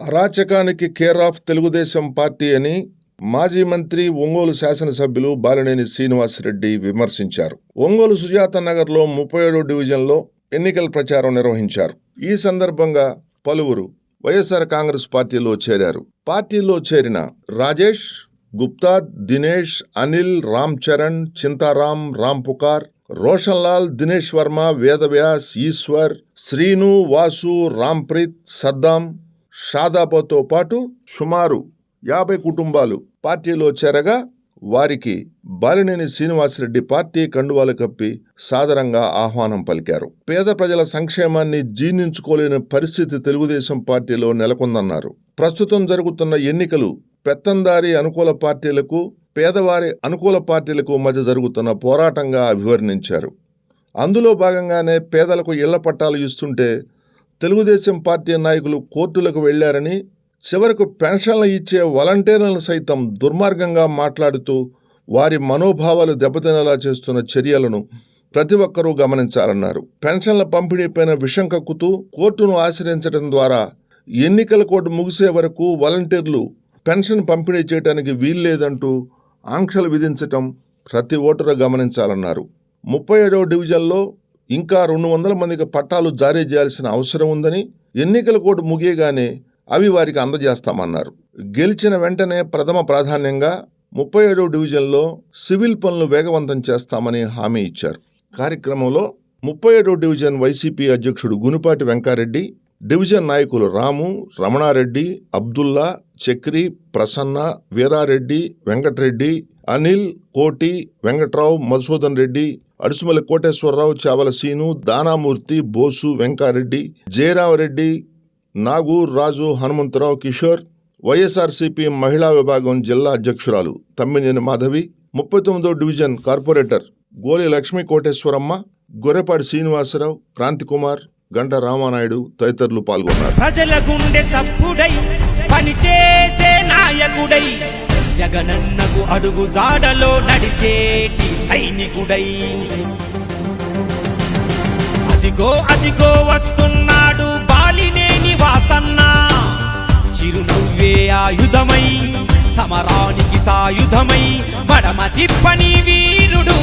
అరాచకానికి care of Telugu Desam party అని మాజీ మంత్రి ఒంగోలు శాసనసభ్యులు బాలినేని శ్రీనివాసరెడ్డి విమర్శించారు. ఒంగోలు సుజాత నగర్లో ముప్పై ఏడో డివిజన్లో ఎన్నికల ప్రచారం నిర్వహించారు. ఈ సందర్భంగా పలువురు వైఎస్ఆర్ కాంగ్రెస్ పార్టీలో చేరారు. పార్టీలో చేరిన రాజేష్ గుప్తా దినేష్ అనిల్ రామ్ చరణ్ చింతారాం రామ్ పుకార్ రోషన్ లాల్ దినేష్ వర్మ వేదవ్యాస్ ఈశ్వర్ శ్రీను వాసు రాంప్రీత్ సద్దాం షాదాబాతో పాటు సుమారు యాభై కుటుంబాలు పార్టీలో చేరగా వారికి బాలినేని శ్రీనివాసరెడ్డి పార్టీ కండువాలు కప్పి సాదరంగా ఆహ్వానం పలికారు. పేద ప్రజల సంక్షేమాన్ని జీర్ణించుకోలేని పరిస్థితి తెలుగుదేశం పార్టీలో నెలకొందన్నారు. ప్రస్తుతం జరుగుతున్న ఎన్నికలు పెత్తందారి అనుకూల పార్టీలకు పేదవారి అనుకూల పార్టీలకు మధ్య జరుగుతున్న పోరాటంగా అభివర్ణించారు. అందులో భాగంగానే పేదలకు ఇళ్ళ పట్టాలు ఇస్తుంటే తెలుగుదేశం పార్టీ నాయకులు కోర్టులకు వెళ్ళారని చివరకు పెన్షన్లు ఇచ్చే వాలంటీర్లను సైతం దుర్మార్గంగా మాట్లాడుతూ వారి మనోభావాలు దెబ్బతినేలా చేస్తున్న చర్యలను ప్రతి ఒక్కరూ గమనించాలన్నారు. పెన్షన్ల పంపిణీపైన విషం కక్కుతూ కోర్టును ఆశ్రయించడం ద్వారా ఎన్నికల కోడ్ ముగిసే వరకు వాలంటీర్లు పెన్షన్ పంపిణీ చేయడానికి వీల్లేదంటూ ఆంక్షలు విధించటం ప్రతి ఓటరు గమనించాలన్నారు. ముప్పై ఏడవ డివిజన్లో ఇంకా రెండు వందల మందికి పట్టాలు జారీ చేయాల్సిన అవసరం ఉందని ఎన్నికల కోటు ముగియగానే అవి వారికి అందజేస్తామన్నారు. గెలిచిన వెంటనే ప్రథమ ప్రాధాన్యంగా ముప్పై ఏడవ డివిజన్లో సివిల్ పనులు వేగవంతం చేస్తామని హామీ ఇచ్చారు. కార్యక్రమంలో ముప్పై ఏడవ డివిజన్ వైసీపీ అధ్యక్షుడు గునిపాటి వెంకారెడ్డి డివిజన్ నాయకులు రాము రమణారెడ్డి అబ్దుల్లా చక్రి ప్రసన్న వీరారెడ్డి వెంకటరెడ్డి అనిల్ కోటి వెంకట్రావు మధుసూదన్ రెడ్డి అడుసుమల్లి కోటేశ్వరరావు చావల సీను దానామూర్తి బోసు వెంకారెడ్డి జయరామరెడ్డి నాగూర్ రాజు హనుమంతరావు కిషోర్ వైఎస్ఆర్సీపీ మహిళా విభాగం జిల్లా అధ్యక్షురాలు తమ్మినేని మాధవి ముప్పై తొమ్మిదో డివిజన్ కార్పొరేటర్ గోలి లక్ష్మీ కోటేశ్వరమ్మ గొర్రెపాటి శ్రీనివాసరావు క్రాంతికుమార్ గంట రామానాయుడు తదితరులు పాల్గొన్నారు. ప్రజల గుండె చప్పుడై పనిచేసే నాయకుడై జగనన్నకు అడుగు దాడలో నడిచేటి సైనికుడై. అదిగో అదిగో వస్తున్నాడు బాలినేని వాసన్న. చిరునవ్వే ఆయుధమై సమరానికి సాయుధమై మడమ తిప్పని వీరుడు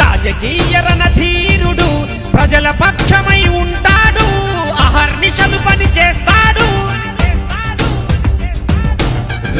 రాజకీయ రణధీరుడు ప్రజల పక్షమై ఉంటా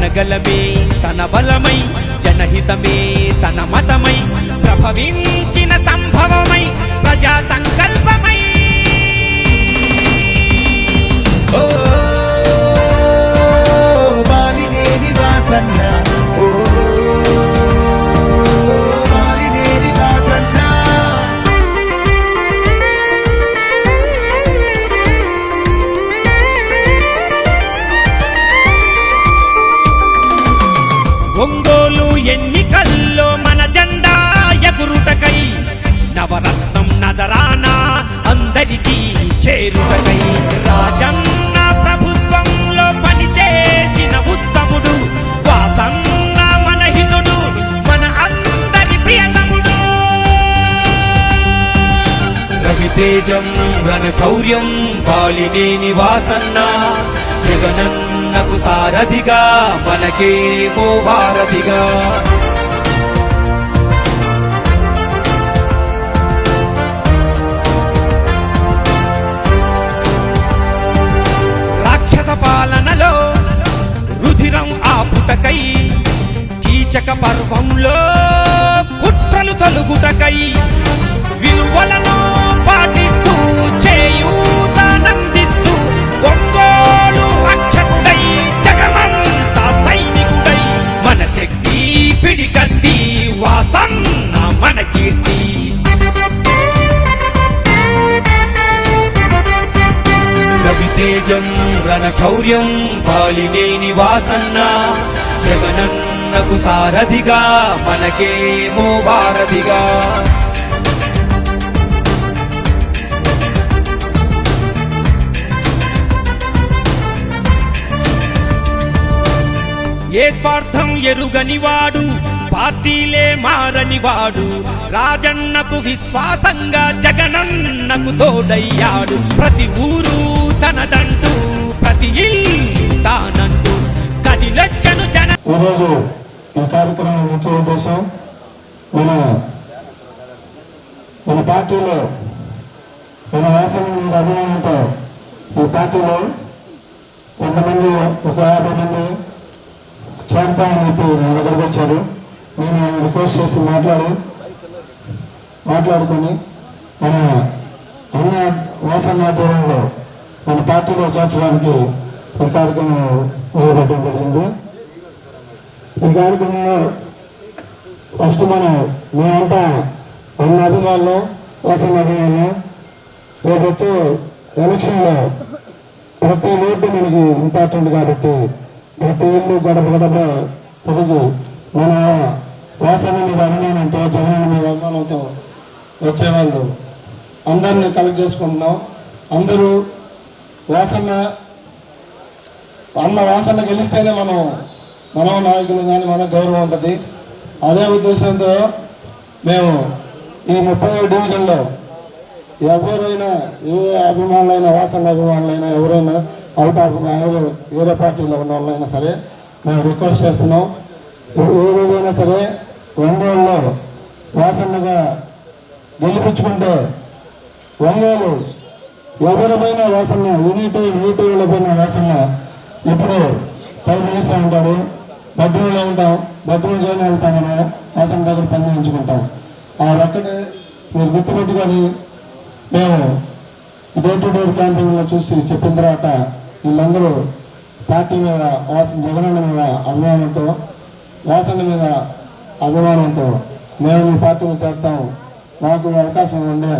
జనగలమే తన బలమై జనహితమే తన మతమై ప్రభవించిన సంభవమై ప్రజా సంకల్పమై ఓ బాలినేని వాసన్నా. నవరత్నం నజరానా అందరికీ చేరుటకై రాజన్న ప్రభుత్వంలో పనిచేసిన ఉత్తముడు వాసన్న మన హితుడు మన అందరి ప్రియతముడు. రవితేజం రణ శౌర్యం బాలినేని వాసన్న జగనన్నకు సారథిగా మనకేమో భారతిగా. ఆపుటకై కీచక పర్వంలో కుట్రలు తొలుగుటకై విలువలను పాటిస్తూ చేయూతనందిస్తూ ఒంగోలు రక్షకుడై జగమంతా సైనికుడై మన శక్తి పిడికత్తి వాసన్న మన కీర్తి. తేజం రణ శౌర్యం బాలినేని వాసన్న జగనన్నకు సారథిగా మనకేమో భారతిగా. ఏ స్వార్థం ఎరుగనివాడు పార్టీలే మారని వాడు. రాజన్నకు విశ్వాసంగా జగనన్నకు తోడయ్యాడు. ప్రతి ఊరు తనదంటూ ప్రతి ఇల్లు తానంటూ. కదిలొచ్చను జన ఈరోజు ఈ కార్యక్రమం ముఖ్య ఉద్దేశం మన మన పార్టీలో మన వాసన అభిమానంతో ఈ పార్టీలో కొంతమంది ఒక యాభై మంది చేరుతామని చెప్పి నా దగ్గరకు వచ్చారు. నేను రిక్వెస్ట్ చేసి మాట్లాడి మాట్లాడుకొని మన అన్న వాసన్నాధ్వర్యంలో మన పార్టీలో చేర్చడానికి ఈ కార్యక్రమం మొదలుపెట్టడం జరిగింది. ఈ కార్యక్రమంలో ఫస్ట్ మనం మేమంతా అన్న అభిమానులు కోసం అభిమానులు రేపు వచ్చే ఎలక్షన్లో ప్రతి ఓటు మనకి ఇంపార్టెంట్ కాబట్టి ప్రతి ఇల్లు గడప గడప తిరిగి మన వాసన మీద అభిమానంతో జగన్ మీద అభిమానంతో వచ్చేవాళ్ళు. అందరినీ కలెక్ట్ చేసుకుంటున్నాం. అందరూ వాసన అన్న వాసన గెలిస్తేనే మనం మనం నాయకులు కానీ మన గౌరవం ఉంటుంది. అదే ఉద్దేశంతో మేము ఈ ముప్పై డివిజన్లో ఎవరైనా ఏ అభిమానులైనా వాసన అభిమానులైనా ఎవరైనా అవుట్ ఆఫ్ వేరే- వేరే పార్టీలో ఉన్న వాళ్ళైనా సరే మేము రిక్వెస్ట్ చేస్తున్నాం. ఏ రోజైనా సరే ఒంగోలులో వాసనగా గెలిపించుకుంటే ఒంగోలు ఎవరిపైన వాసన యూనిటీ టైం పైన వాసన ఇప్పుడు పది నిమిషం ఉంటాడు. బెడ్రూమ్లో ఉంటాం బెడ్రూమ్లోనే వెళ్తాం మనం వాసన దగ్గర పనిచేయించుకుంటాం ఆ ఒక్కటే మీరు గుర్తుపెట్టుకొని మేము డోర్ టు డోర్ క్యాంపింగ్లో చూసి చెప్పిన తర్వాత వీళ్ళందరూ పార్టీ మీద వాసన జగనన్న మీద అభిమానంతో వాసన మీద అభిమానంతో మేము మీ పార్టీలో చేస్తాం మాకు అవకాశం ఉండే.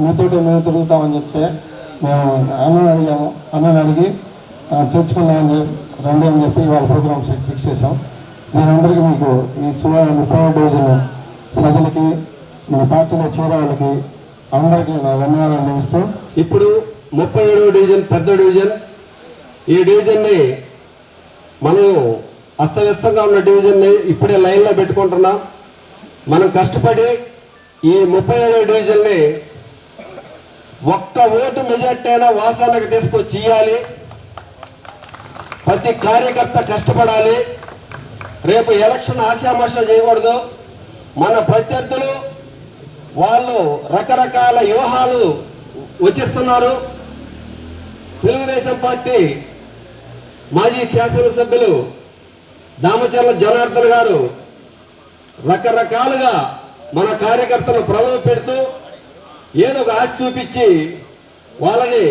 మీతోటి మేము తిరుగుతామని చెప్తే మేము అన్నను అడిగాము. అన్నను అడిగి ఆ, చేర్చుకున్నామని చెప్పి రండి అని చెప్పి వాళ్ళ ప్రోగ్రామ్ ఫిక్స్ చేసాం నేనందరికీ మీకు ఈ సుమారు ముప్పై డివిజన్ ప్రజలకి మన పార్టీలో చేరే వాళ్ళకి అందరికీ నా ధన్యవాదాలు అందిస్తూ ఇప్పుడు ముప్పై ఏడవ డివిజన్ పెద్ద డివిజన్. ఈ డివిజన్ని మనం అస్తవ్యస్తంగా ఉన్న డివిజన్ని ఇప్పుడే లైన్లో పెట్టుకుంటున్నాం. మనం కష్టపడి ఈ ముప్పై ఏడవ డివిజన్ని ఒక్క ఓటు మెజార్టీ అయినా వాసానికి తీసుకొచ్చి ఇయ్యాలి. ప్రతి కార్యకర్త కష్టపడాలి. రేపు ఎలక్షన్ ఆశామాష చేయకూడదు. మన ప్రత్యర్థులు వాళ్ళు రకరకాల వ్యూహాలు వచ్చిస్తున్నారు. తెలుగుదేశం పార్టీ మాజీ శాసనసభ్యులు దామచర్ల జనార్దన్ గారు రకరకాలుగా మన కార్యకర్తలను ప్రలోభ పెడుతూ ఏదో ఒక ఆశ చూపించి వాళ్ళని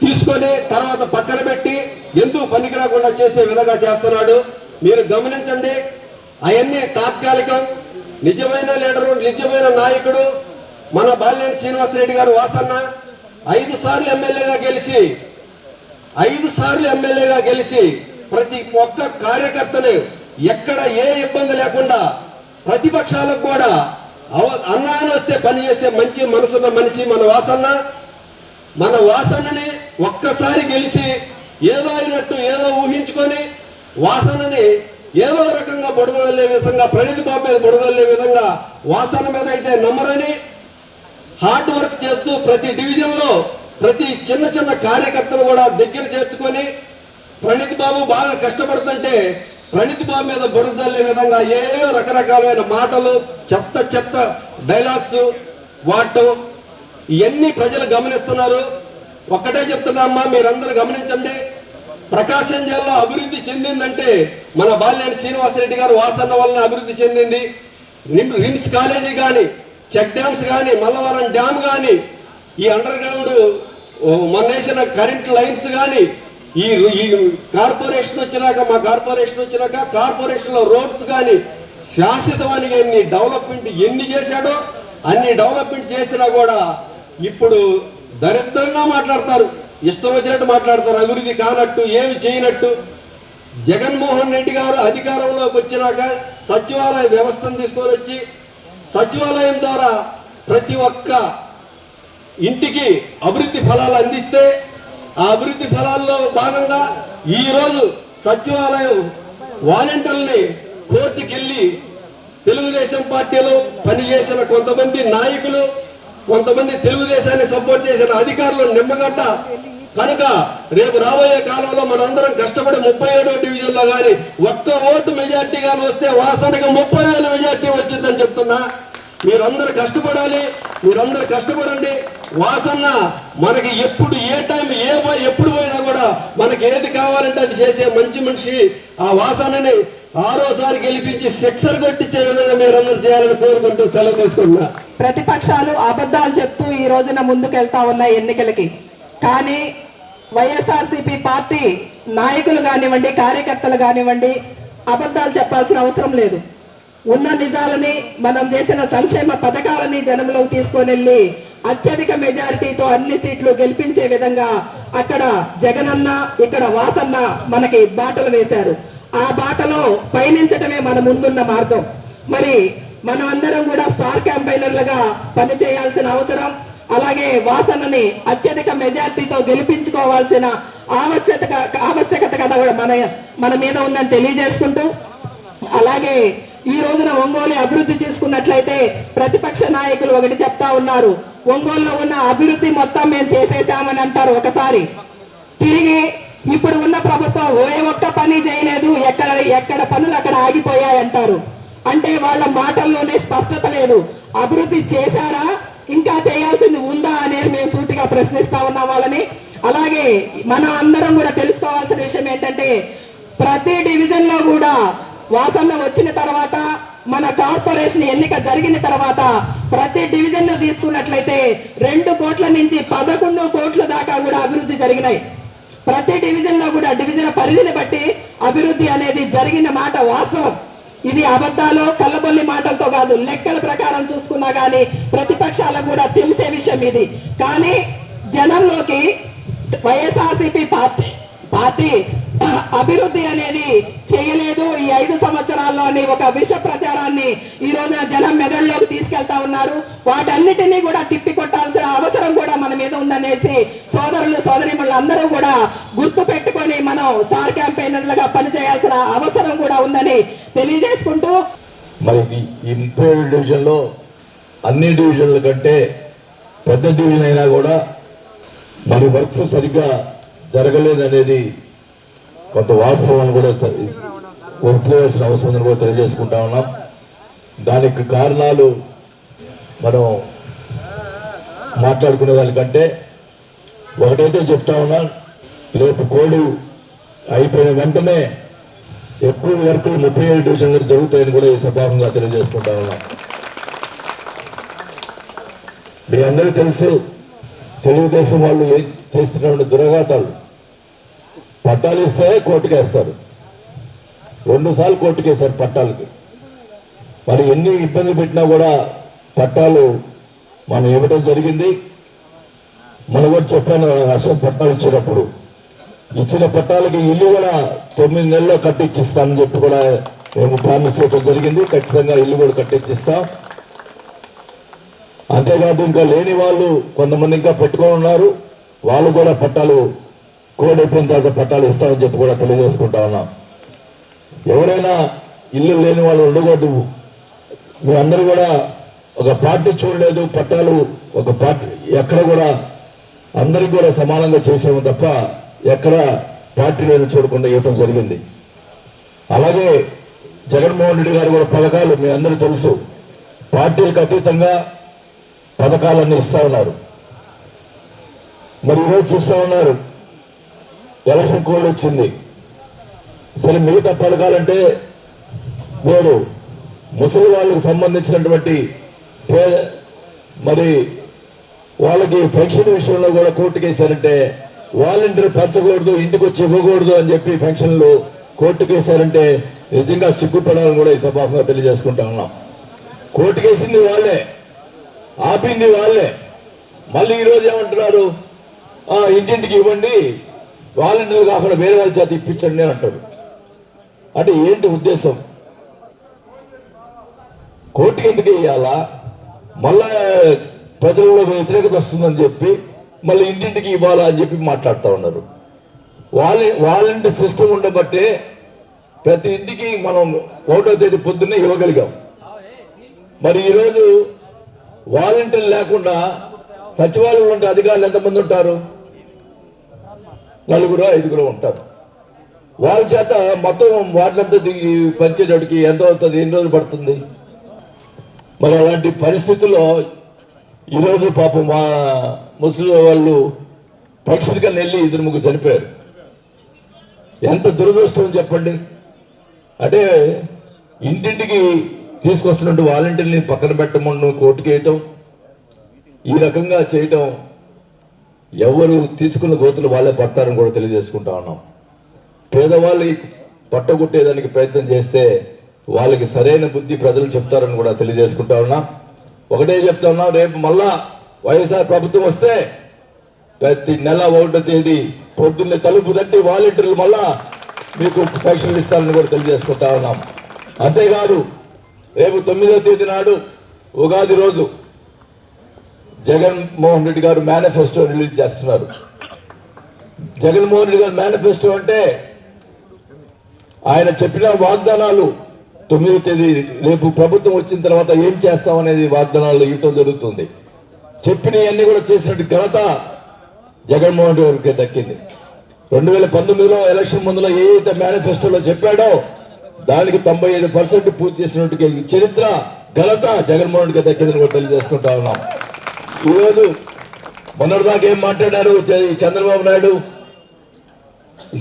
తీసుకొని తర్వాత పక్కన పెట్టి ఎందుకు పనికిరాకుండా చేసే విధంగా చేస్తున్నాడు. మీరు గమనించండి అవన్నీ తాత్కాలికం నిజమైన లీడరు నిజమైన నాయకుడు మన బాలినేని శ్రీనివాసరెడ్డి గారు వాసన్న ఐదు సార్లు ఎమ్మెల్యేగా గెలిచి ఐదు సార్లు ఎమ్మెల్యేగా గెలిచి ప్రతి ఒక్క కార్యకర్తని ఎక్కడ ఏ ఇబ్బంది లేకుండా ప్రతిపక్షాలకు కూడా అవ- అన్నా వస్తే పనిచేసే మంచి మనసున్న మనిషి మన వాసన్న. మన వాసనని ఒక్కసారి గెలిచి ఏదో అయినట్టు ఏదో ఊహించుకొని వాసనని ఏదో రకంగా బుడదల్లే విధంగా ప్రణీత్ బాబు మీద బుడదల్లే విధంగా వాసన మీద అయితే నమ్మరని హార్డ్ వర్క్ చేస్తూ ప్రతి డివిజన్లో ప్రతి చిన్న చిన్న కార్యకర్తలు కూడా దగ్గర చేర్చుకొని ప్రణీత్ బాబు బాగా కష్టపడుతుంటే ప్రణీత్ బాబు మీద బురదల్లే విధంగా ఏవో రకరకాలైన మాటలు చెత్త చెత్త డైలాగ్స్ వాడటం ఇవన్నీ ప్రజలు గమనిస్తున్నారు. ఒక్కటే చెప్తున్నామ్మా మీరందరూ గమనించండి. ప్రకాశం జిల్లా అభివృద్ధి చెందిందంటే మన బాలినేని శ్రీనివాసరెడ్డి గారు వాసన్న వలన అభివృద్ధి చెందింది. రిమ్స్ కాలేజీ కానీ చెక్ డ్యామ్స్ కానీ మల్లవరం డ్యామ్ కానీ ఈ అండర్ గ్రౌండ్ మొన్న వేసిన కరెంట్ లైన్స్ కానీ ఈ ఈ కార్పొరేషన్ వచ్చినాక మా కార్పొరేషన్ వచ్చినాక కార్పొరేషన్లో రోడ్స్ కానీ శాశ్వతవానికి ఎన్ని డెవలప్మెంట్ ఎన్ని చేశాడో అన్ని డెవలప్మెంట్ చేసినా కూడా ఇప్పుడు దరిద్రంగా మాట్లాడతారు. ఇష్టం వచ్చినట్టు మాట్లాడతారు. అభివృద్ధి కానట్టు ఏమి చేయనట్టు. జగన్మోహన్ రెడ్డి గారు అధికారంలోకి వచ్చినాక సచివాలయ వ్యవస్థను తీసుకొని వచ్చి సచివాలయం ద్వారా ప్రతి ఒక్క ఇంటికి అభివృద్ధి ఫలాలు అందిస్తే ఆ అభివృద్ధి ఫలాల్లో భాగంగా ఈరోజు సచివాలయం వాలంటీర్లని కోర్టుకెళ్ళి తెలుగుదేశం పార్టీలో పనిచేసిన కొంతమంది నాయకులు కొంతమంది తెలుగుదేశాన్ని సపోర్ట్ చేసిన అధికారులు నిమ్మగడ్డ. కనుక రేపు రాబోయే కాలంలో మనందరం కష్టపడి ముప్పై ఏడో డివిజన్లో కానీ ఒక్క ఓటు మెజార్టీ కానీ వస్తే వాసనగా ముప్పై వేల మెజార్టీ వచ్చిందని చెప్తున్నా. మీరందరూ కష్టపడాలి మీరందరూ కష్టపడండి. వాసన్న మనకి ఎప్పుడు ఏ టైం ఏ ఎప్పుడు పోయినా కూడా మనకి ఏది కావాలంటే అది చేసే మంచి మనిషి ఆ వాసనని ఆరోసారి గెలిపించి సెక్సర్ కొట్టించే విధంగా మీరందరూ చేయాలని కోరుకుంటూ సెలవు తీసుకుంటున్నా. ప్రతిపక్షాలు అబద్ధాలు చెప్తూ ఈ రోజున ముందుకెళ్తా ఉన్నాయి ఎన్నికలకి. కానీ వైఎస్ఆర్సీపీ పార్టీ నాయకులు కానివ్వండి కార్యకర్తలు కానివ్వండి అబద్ధాలు చెప్పాల్సిన అవసరం లేదు. ఉన్న నిజాలని మనం చేసిన సంక్షేమ పథకాలని జనంలోకి తీసుకొని వెళ్ళి అత్యధిక మెజారిటీతో అన్ని సీట్లు గెలిపించే విధంగా అక్కడ జగనన్న ఇక్కడ వాసన్న మనకి బాటలు వేశారు. ఆ బాటలో పయనించటమే మన ముందున్న మార్గం. మరి మనం అందరం కూడా స్టార్ క్యాంపైనర్లుగా పనిచేయాల్సిన అవసరం. అలాగే వాసనని అత్యధిక మెజార్టీతో గెలిపించుకోవాల్సిన ఆవశ్యకత ఆవశ్యకత కదా కూడా మన మన మీద ఉందని తెలియజేసుకుంటూ అలాగే ఈ రోజున ఒంగోలు అభివృద్ధి చేసుకున్నట్లయితే ప్రతిపక్ష నాయకులు ఒకటి చెప్తా ఉన్నారు. ఒంగోలులో ఉన్న అభివృద్ధి మొత్తం మేము చేసేసామని అంటారు ఒకసారి. తిరిగి ఇప్పుడు ఉన్న ప్రభుత్వం ఏ ఒక్క పని చేయలేదు ఎక్కడ ఎక్కడ పనులు అక్కడ ఆగిపోయాయి అంటారు. అంటే వాళ్ళ మాటల్లోనే స్పష్టత లేదు. అభివృద్ధి చేశారా ఇంకా చేయాల్సింది ఉందా అనేది మేము సూటిగా ప్రశ్నిస్తా ఉన్నాం వాళ్ళని. అలాగే మనం అందరం కూడా తెలుసుకోవాల్సిన విషయం ఏంటంటే ప్రతి డివిజన్లో కూడా వాసన వచ్చిన తర్వాత మన కార్పొరేషన్ ఎన్నిక జరిగిన తర్వాత ప్రతి డివిజన్లో తీసుకున్నట్లయితే రెండు కోట్ల నుంచి పదకొండు కోట్ల దాకా కూడా అభివృద్ధి జరిగినాయి. ప్రతి డివిజన్లో కూడా డివిజన్ పరిధిని బట్టి అభివృద్ధి అనేది జరిగిన మాట వాస్తవం. ఇది అబద్ధాలు కళ్ళబొల్లి మాటలతో కాదు లెక్కల ప్రకారం చూసుకున్నా కానీ ప్రతిపక్షాలకు కూడా తెలిసే విషయం ఇది. కానీ జనంలోకి వైఎస్ఆర్సీపీ పార్టీ పార్టీ అభివృద్ధి అనేది చేయలేదు. ఈ ఐదు సంవత్సరాల్లో అని ఒక విష ప్రచారాన్ని ఈ రోజున జనం మెదడులోకి తీసుకెళ్తా ఉన్నారు. వాటన్నిటినీ కూడా తిప్పి కొట్టాల్సిన అవసరం కూడా మన మీద ఉందనేసి సోదరులు సోదరిములు అందరూ కూడా గుర్తు పెట్టుకొని మనం స్టార్ క్యాంపెయినర్లుగా పనిచేయాల్సిన అవసరం కూడా ఉందని తెలియజేసుకుంటూ మరి ఈ- డివిజన్లో అన్ని డివిజన్ల కంటే పెద్ద డివిజన్ అయినా కూడా మరి వర్క్స్ సరిగ్గా జరగలేదనేది కొంత వాస్తవాన్ని కూడా తె- ఒప్పుకోవాల్సిన అవసరం ఉందని కూడా తెలియజేసుకుంటా ఉన్నాం. దానికి కారణాలు మనం మాట్లాడుకునే దానికంటే ఒకటైతే చెప్తా ఉన్నా రేపు కోడు అయిపోయిన వెంటనే ఎక్కువ వర్కులు ముప్పై ఏడు డివిజన్లు జరుగుతాయని కూడా ఈ సభాముగా తెలియజేసుకుంటా ఉన్నాం. మీ అందరికీ తెలుసు తెలుగుదేశం వాళ్ళు చేస్తున్నటువంటి దురఘాతాలు పట్టాలు ఇస్తే కోర్టుకేస్తారు రెండు సార్లు కోర్టుకేశారు పట్టాలకి. మరి ఎన్ని ఇబ్బందులు పెట్టినా కూడా పట్టాలు మనం ఇవ్వడం జరిగింది. మనం కూడా చెప్పాను అసలు పట్టాలు ఇచ్చేటప్పుడు ఇచ్చిన పట్టాలకి ఇల్లు కూడా తొమ్మిది నెలల్లో కట్టించిస్తామని చెప్పి కూడా మేము ప్రామిస్ చేయడం జరిగింది. ఖచ్చితంగా ఇల్లు కూడా కట్టించిస్తాం అంతేకాదు ఇంకా లేని వాళ్ళు కొంతమంది ఇంకా పెట్టుకొని ఉన్నారు. వాళ్ళు కూడా పట్టాలు కోడ్ అయిపోయిన తర్వాత పట్టాలు ఇస్తామని చెప్పి కూడా తెలియజేసుకుంటా ఉన్నాం. ఎవరైనా ఇల్లు లేని వాళ్ళు ఉండకూడదు. మీ అందరూ కూడా ఒక పార్టీ చూడలేదు పట్టాలు ఒక పార్టీ ఎక్కడ కూడా అందరికి కూడా సమానంగా చేసాము తప్ప ఎక్కడ పార్టీ లేదు చూడకుండా ఇవ్వటం జరిగింది. అలాగే జగన్మోహన్ రెడ్డి గారు కూడా పథకాలు మీ అందరూ తెలుసు. పార్టీలకు అతీతంగా పథకాలన్నీ ఇస్తా ఉన్నారు. మరి ఈరోజు చూస్తూ ఉన్నారు. ఎలక్షన్ కోడ్ వచ్చింది. అసలు మిగతా పథకాలంటే వేరు ముసలి వాళ్ళకు సంబంధించినటువంటి మరి వాళ్ళకి పెన్షన్ విషయంలో కూడా కోర్టుకు వేశారంటే వాలంటీర్ పంచకూడదు ఇంటికి వచ్చి ఇవ్వకూడదు అని చెప్పి పెన్షన్లు కోర్టుకు వేశారంటే నిజంగా సిగ్గుపడాలని కూడా ఈ సభాముగా తెలియజేసుకుంటా ఉన్నాం. కోర్టుకేసింది వాళ్ళే ఆపింది వాళ్ళే. మళ్ళీ ఈరోజు ఏమంటున్నారు? ఇంటింటికి ఇవ్వండి వాలంటీర్లు కాకుండా వేరే వాళ్ళ చేత ఇప్పించండి నేను అంటారు అంటే ఏంటి ఉద్దేశం? కోర్టుకి ఎందుకు వేయాలా? మళ్ళా ప్రజల్లో వ్యతిరేకత వస్తుందని చెప్పి మళ్ళీ ఇంటింటికి ఇవ్వాలా అని చెప్పి మాట్లాడుతూ ఉన్నారు. వాళ్ళ వాలంటీ సిస్టమ్ ఉండబట్టే ప్రతి ఇంటికి మనం ఒకటో తేదీ పొద్దున్నే ఇవ్వగలిగాం. మరి ఈరోజు వాలంటీర్ లేకుండా సచివాలయంలో ఉంటే అధికారులు ఎంతమంది ఉంటారు? నలుగురు ఐదుగురు ఉంటారు. వాళ్ళ చేత మొత్తం వాటినంతా దిగి పంచేటోడికి ఎంత అవుతుంది ఎన్ని రోజులు పడుతుంది? మరి అలాంటి పరిస్థితుల్లో ఈరోజు పాపం మా ముసలి వాళ్ళు పక్షులుగా వెళ్ళి ఇద్దరు ముగ్గురు చనిపోయారు. ఎంత దురదృష్టం చెప్పండి. అంటే ఇంటింటికి తీసుకొస్తున్నట్టు వాలంటీర్ని పక్కన పెట్టమని కోర్టుకేయటం ఈ రకంగా చేయటం ఎవరు తీసుకున్న గోతులు వాళ్ళే పడతారని కూడా తెలియజేసుకుంటా ఉన్నాం. పేదవాళ్ళు పట్టగొట్టేదానికి ప్రయత్నం చేస్తే వాళ్ళకి సరైన బుద్ధి ప్రజలు చెప్తారని కూడా తెలియజేసుకుంటా ఉన్నాం. ఒకటే చెప్తా ఉన్నాం రేపు మళ్ళా వైఎస్ఆర్ ప్రభుత్వం వస్తే ప్రతి నెల ఒకటో తేదీ పొద్దున్నే తలుపు తట్టి వాలంటీర్లు మళ్ళా మీకు పెన్షన్లు ఇస్తారని కూడా తెలియజేసుకుంటా ఉన్నాం. అంతేకాదు రేపు తొమ్మిదో తేదీ నాడు ఉగాది రోజు జగన్మోహన్ రెడ్డి గారు మేనిఫెస్టో రిలీజ్ చేస్తున్నారు. జగన్మోహన్ రెడ్డి గారు మేనిఫెస్టో అంటే ఆయన చెప్పిన వాగ్దానాలు తొమ్మిదో తేదీ రేపు ప్రభుత్వం వచ్చిన తర్వాత ఏం చేస్తామనేది వాగ్దానాలు ఇవ్వటం జరుగుతుంది. చెప్పినవన్నీ కూడా చేసినట్టు ఘనత జగన్మోహన్ రెడ్డి గారికి దక్కింది. రెండు వేల పంతొమ్మిదిలో ఎలక్షన్ ముందులో ఏదైతే మేనిఫెస్టోలో చెప్పాడో దానికి తొంభై ఐదు పర్సెంట్ పూర్తి చేసినట్టు చరిత్ర ఘనత జగన్మోహన్ రెడ్డికి దక్కిందని కూడా తెలియజేసుకుంటా ఉన్నాం. ఈరోజు మొన్నటిదాకా ఏం మాట్లాడారు చంద్రబాబు నాయుడు?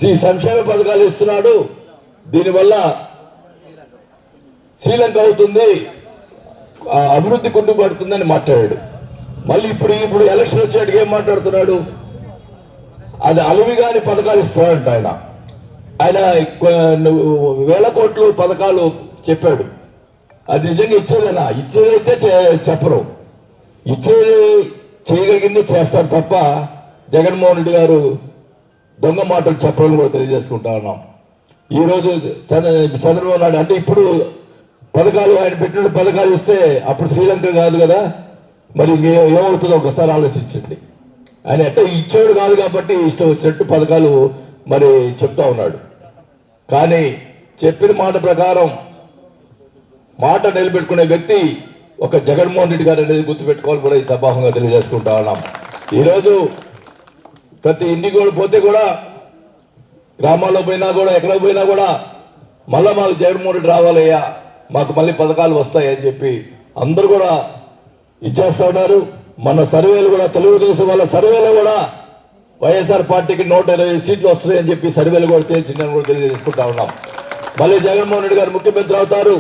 ఈ సంక్షేమ పథకాలు ఇస్తున్నాడు. దీనివల్ల శ్రీలంక అవుతుంది. అభివృద్ధి కుంటుపడుతుందని మాట్లాడాడు. మళ్ళీ ఇప్పుడు ఇప్పుడు ఎలక్షన్ వచ్చేటికి ఏం మాట్లాడుతున్నాడు? అది అలవిగాని పథకాలు ఇస్తాడంట ఆయన. ఆయన వేల కోట్లు పథకాలు చెప్పాడు. అది నిజంగా ఇచ్చేదేనా? ఇచ్చేదైతే చెప్పరు. ఇచ్చేది చేయగలిగింది చేస్తారు తప్ప జగన్మోహన్ రెడ్డి గారు దొంగ మాటలు చెప్పాలని కూడా తెలియజేసుకుంటా ఉన్నాం. ఈరోజు చంద్ర చంద్రబాబు నాయుడు అంటే ఇప్పుడు పథకాలు ఆయన పెట్టిన పథకాలు ఇస్తే అప్పుడు శ్రీలంక కాదు కదా మరి ఏమవుతుందో ఒకసారి ఆలోచించండి. ఆయన ఎట్ట ఇచ్చేవాడు కాదు కాబట్టి ఇష్టం వచ్చినట్టు పథకాలు మరి చెప్తా ఉన్నాడు. కానీ చెప్పిన మాట ప్రకారం మాట నిలబెట్టుకునే వ్యక్తి ఒక జగన్మోహన్ రెడ్డి గారు అనేది గుర్తుపెట్టుకోవాలి కూడా ఈ సభాహంగా తెలియజేసుకుంటా ఉన్నాం. ఈరోజు ప్రతి ఇంటికి కూడా పోతే కూడా గ్రామాల్లో పోయినా కూడా ఎక్కడ పోయినా కూడా మళ్ళీ మాకు జగన్మోహన్ రెడ్డి రావాలయ్యా మాకు మళ్ళీ పథకాలు వస్తాయి అని చెప్పి అందరూ కూడా ఇచ్చేస్తూ ఉన్నారు. మన సర్వేలు కూడా తెలుగుదేశం వాళ్ళ సర్వేలో కూడా వైఎస్ఆర్ పార్టీకి నూట ఇరవై సీట్లు వస్తాయని చెప్పి సర్వేలు కూడా తేల్చిందని కూడా తెలియజేసుకుంటా ఉన్నాం. మళ్ళీ జగన్మోహన్ రెడ్డి గారు ముఖ్యమంత్రి అవుతారు.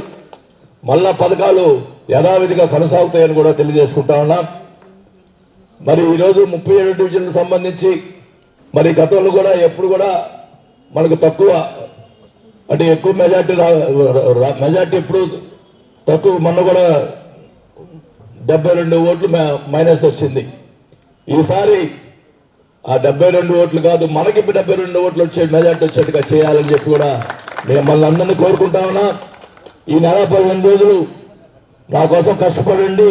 మళ్ళా పథకాలు యథావిధిగా కొనసాగుతాయని కూడా తెలియజేసుకుంటా ఉన్నాం. మరి ఈరోజు ముప్పై ఏడు డివిజన్లకు సంబంధించి మరి గతంలో కూడా ఎప్పుడు కూడా మనకు తక్కువ అంటే ఎక్కువ మెజార్టీ మెజార్టీ ఎప్పుడు తక్కువ మొన్న కూడా డెబ్బై రెండు ఓట్లు మైనస్ వచ్చింది. ఈసారి ఆ డెబ్బై రెండు ఓట్లు కాదు మనకి డెబ్బై రెండు ఓట్లు వచ్చే మెజార్టీ వచ్చేట్టుగా చేయాలని చెప్పి కూడా మిమ్మల్ని అందరినీ కోరుకుంటా ఉన్నా. ఈ నెల పదిహేను రోజులు నా కోసం కష్టపడండి.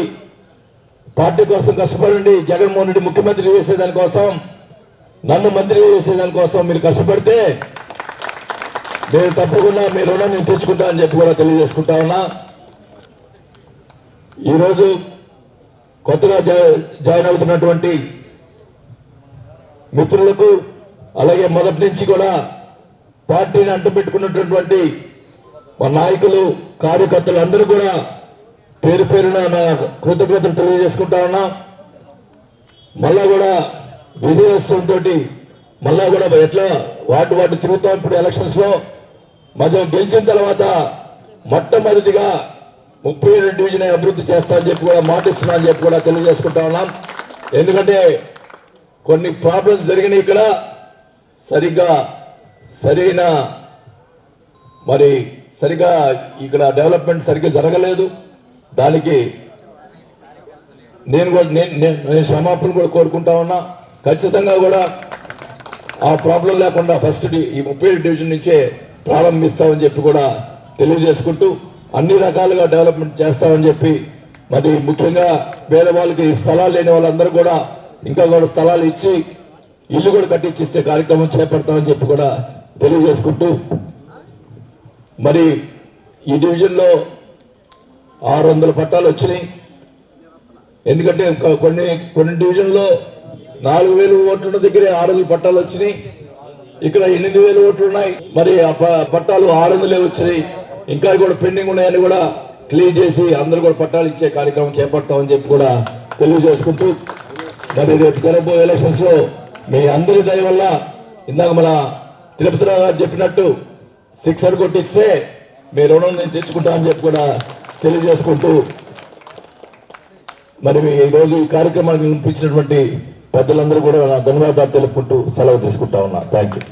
పార్టీ కోసం కష్టపడండి. జగన్మోహన్ రెడ్డి ముఖ్యమంత్రి చేసేదానికోసం నన్ను మంత్రి చేసేదాని కోసం మీరు కష్టపడితే నేను తప్పకుండా మీ రుణం నేను తెచ్చుకుంటా అని చెప్పి కూడా తెలియజేసుకుంటా ఉన్నా. ఈరోజు కొత్తగా జాయిన్ అవుతున్నటువంటి మిత్రులకు అలాగే మొదటి నుంచి కూడా పార్టీని అంటపెట్టుకున్నటువంటి మా నాయకులు కార్యకర్తలు అందరూ కూడా పేరు పేరున నా కృతజ్ఞతలు తెలియజేసుకుంటా ఉన్నా. మళ్ళా కూడా విజయోత్సవంతో మళ్ళా కూడా ఎట్లా వాటి వాటి తిరుగుతాం ఇప్పుడు ఎలక్షన్స్లో? మధ్య గెలిచిన తర్వాత మొట్టమొదటిగా ముప్పై ఏడు డివిజన్ అభివృద్ధి చేస్తా అని చెప్పి కూడా మాటిస్తున్నా అని చెప్పి కూడా తెలియజేసుకుంటా ఉన్నాం. ఎందుకంటే కొన్ని ప్రాబ్లమ్స్ జరిగినాయి ఇక్కడ. సరిగ్గా సరైన మరి సరిగా ఇక్కడ డెవలప్మెంట్ సరిగ్గా జరగలేదు. దానికి నేను కూడా నేను నేను- నేను క్షమాపణ కూడా కోరుకుంటా ఉన్నా. ఖచ్చితంగా కూడా ఆ ప్రాబ్లం లేకుండా ఫస్ట్ డి- ఈ ముప్పై డివిజన్ నుంచే ప్రారంభిస్తామని చెప్పి కూడా తెలియజేసుకుంటూ అన్ని రకాలుగా డెవలప్మెంట్ చేస్తామని చెప్పి మరి ముఖ్యంగా పేదవాళ్ళకి స్థలాలు లేని వాళ్ళందరూ కూడా ఇంకా కూడా స్థలాలు ఇచ్చి ఇల్లు కూడా కట్టించిస్తే కార్యక్రమం చేపడతామని చెప్పి కూడా తెలియజేసుకుంటూ మరి ఈ డివిజన్లో ఆరు వందల పట్టాలు వచ్చినాయి. ఎందుకంటే కొన్ని కొన్ని డివిజన్లో నాలుగు వేలు ఓట్లున్న దగ్గరే ఆరు వందల పట్టాలు వచ్చినాయి. ఇక్కడ ఎనిమిది వేలు ఓట్లు ఉన్నాయి మరి ఆ ప- పట్టాలు ఆరు వందలే వచ్చినాయి. ఇంకా కూడా పెండింగ్ ఉన్నాయని కూడా క్లియర్ చేసి అందరూ కూడా పట్టాలు ఇచ్చే కార్యక్రమం చేపడతామని చెప్పి కూడా తెలియజేసుకుంటూ మరి రేపు జరగబోయే ఎలక్షన్స్లో మీ అందరి దయ వల్ల ఇందాక మన తిరుపతి రావు గారు చెప్పినట్టు సిక్సర్ కొట్టిస్తే మీ రుణం నేను తెచ్చుకుంటానని చెప్పి కూడా తెలియజేసుకుంటూ మరి మీ ఈ రోజు ఈ వినిపించినటువంటి పెద్దలందరూ కూడా నా ధన్యవాదాలు తెలుపుకుంటూ సెలవు తీసుకుంటా ఉన్నా. Thank you